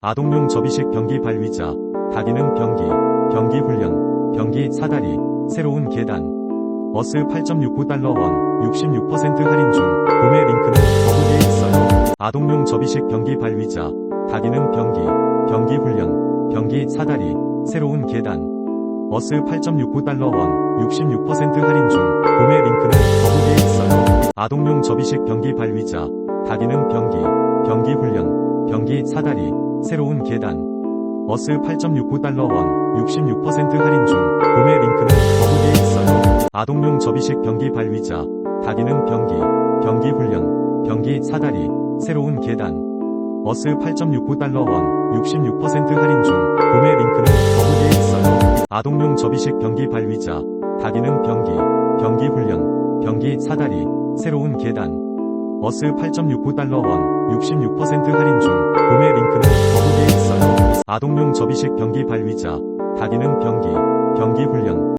아동용 접이식 변기 발위자, 다기능 변기, 변기 훈련, 변기 사다리, 새로운 계단. 어스 8.69달러 원, 66% 할인 중, 구매 링크는 더보기에 있어요. 아동용 접이식 변기 발위자, 다기능 변기, 변기 훈련, 변기 사다리, 새로운 계단. 어스 8.69달러 원, 66% 할인 중, 구매 링크는 더보기에 있어요. 아동용 접이식 변기 발위자, 다기능 변기, 변기 훈련, 변기 사다리, 새로운 계단. 어스 8.69달러 원, 66% 할인 중, 구매 링크는 더보기에 있어요. 아동용 접이식 변기 발위자, 다기능 변기, 변기 훈련, 변기 사다리, 새로운 계단. 어스 8.69달러 원, 66% 할인 중, 구매 링크는 더보기에 있어요. 아동용 접이식 변기 발위자, 다기능 변기, 변기 훈련, 변기 사다리, 새로운 계단. 어스 8.69달러 원, 66% 할인 중, 구매 있어요. 아동용 접이식 변기 발위자, 다기능 변기, 변기 훈련,